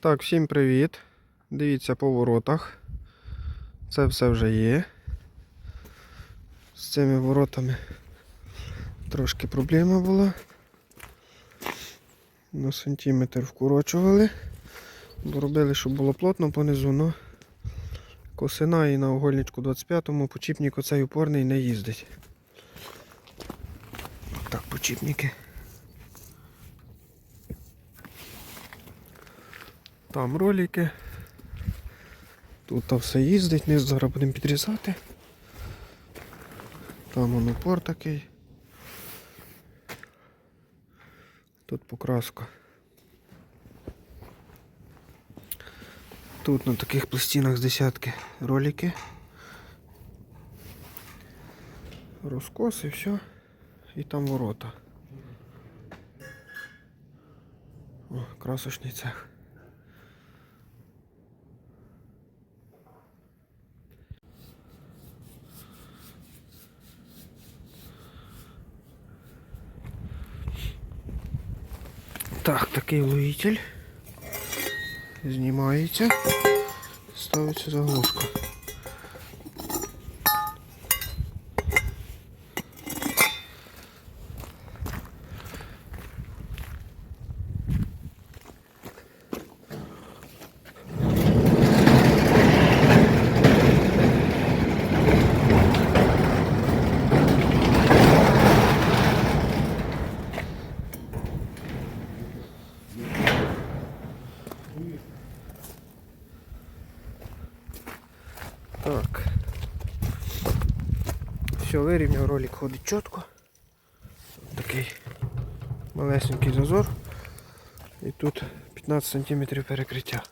Так, всім привіт. Дивіться по воротах. Це все вже є. З цими воротами трошки проблема була. На сантиметр вкорочували. Бо робили, щоб було плотно понизу, но косина і на угольничку 25-му почіпник оцей упорний не їздить. Так, почіпники. Там ролики. Тут там все їздить, низ зараз будемо підрізати. Там он такий. Тут покраска. Тут на таких пластинах з десятки ролики. Розкос і все. І там ворота. О, красочний цех. Так, такий ловитель. Знімається. Ставиться заглушка. Так. Все, вирівняв, ролик ходить чітко. Такий малесенький зазор. І тут 15 см перекриття.